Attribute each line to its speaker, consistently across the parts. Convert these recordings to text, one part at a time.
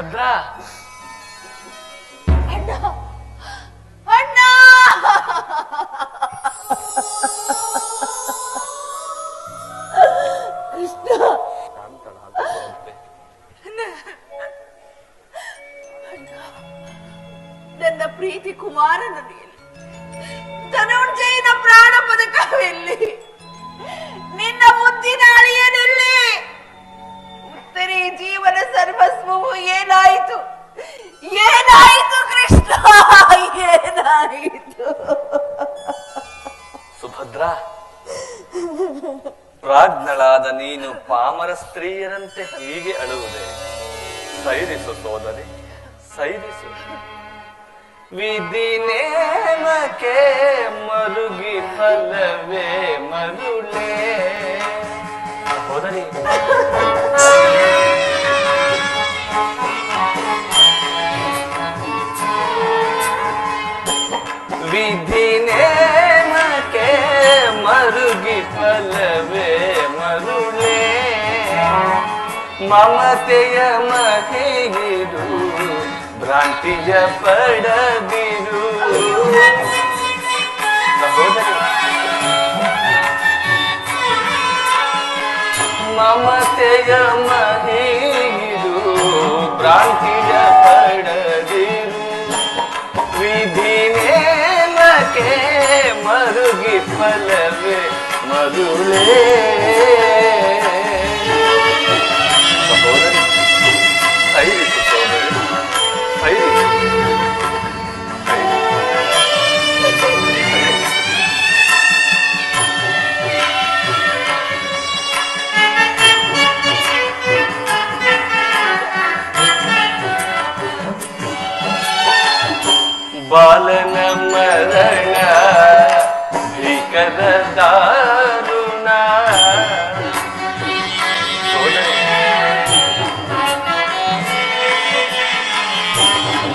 Speaker 1: ಸುಭದ್ರ
Speaker 2: ಅಣ್ಣ. ಅಣ್ಣ. ಕೃಷ್ಣ. ನನ್ನ ಪ್ರೀತಿ ಕುಮಾರನಲ್ಲಿ ಎಲ್ಲಿ? ಧನುಂಜಯನ ಪ್ರಾಣ ಪದಕವೆಲ್ಲಿ?
Speaker 1: ನೀನು ಪಾಮರ ಸ್ತ್ರೀಯರಂತೆ ಹೀಗೆ ಅಳುವುದೇ? ಸೈರಿಸು ಸೋದರಿ, ಸೈರಿಸು. ವಿಧಿ ನೇಮಕ್ಕೆ ಮರುಗಿ ಫಲವೇ ಮರುಳೇ ಸೋದರಿ. ವಿಧಿ ನೇಮಕ್ಕೆ ಮರುಗಿ ಫಲವೇ ಮಮತೆಯ ಮಹಿಗಿರು ಭ್ರಾಂತಿಯ ಪಡದಿರು. ಮಮತೆಯ ಮಹಿಗಿರು ಭ್ರಾಂತಿಯ ಪಡದಿರು ವಿಧಿ ನೇಮಕ್ಕೆ ಮರುಗಿ ಫಲವೇ ಮರುಳೇ. ಬಾಲನ ಮರಣ ಭೀಕರ ದಾರುಣ ಸೋದರಿ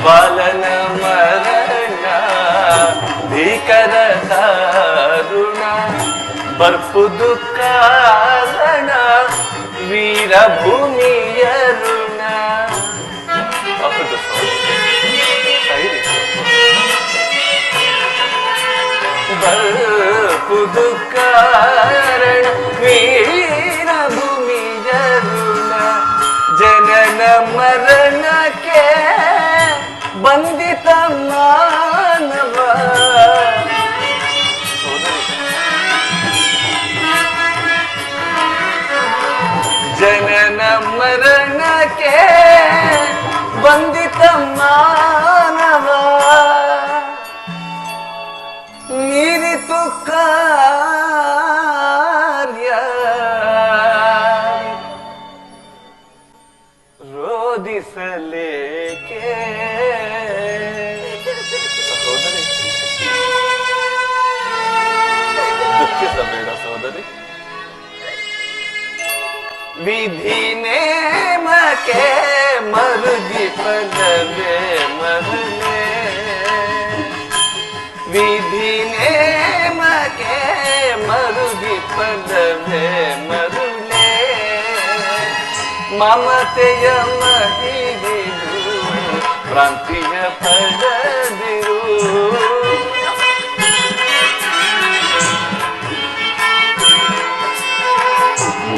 Speaker 1: ಬಾಲನ ಮರಣ ಭೀಕರ ದಾರುಣ ಬರ್ಪುದು ಕಾರಣ ವೀರ ಬರ್ಪುದು ಕಾರಣ ವೀರ ಭೂಮಿ ಜರುಣ, ಜನನ ಮರಣಕ್ಕೆ ಬಂದಿತ ಮಾನವ. ಜನನ ಮರಣಕ್ಕೆ ಬಂದಿತ ಮಾನವ. ನೀರಿತು ಕಾರ್ಯ ರೋಧಿಸಲೇಕೆ ಸಹೋದರಿ ದುಃಖಿಸಬೇಡ ಸಹೋದರಿ ವಿಧಿ ನೇಮಕ್ಕೆ ಮರುಗಿ ಪದವೇ ಮರುಳೇ ವಿಧಿ ನೇಮಕ್ಕೆ ಮರುಗಿ ಪದವೇ ಮರುಳೇ ಮಮತೆಯ ಮಹಿಗಿರು ಕ್ರಾಂತಿಯ ಪದದಿರು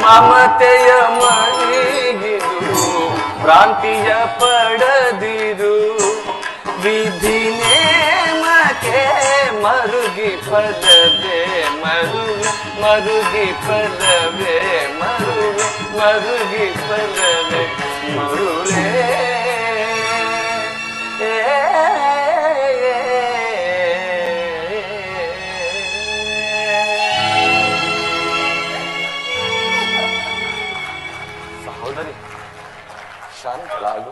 Speaker 1: ಮಮತೆಯ ಮಹಿಗಿರು ಕ್ರಾಂತಿಯ ಪಡದಿರು. ವಿಧಿ ನೇಮಕ್ಕೆ ಮರುಗಿ ಪದವೇ, ಮರುವೆ, ಮರುಗಿ ಪದವೇ मरुगे परवे मुरुले. सहोदरी शांत लागू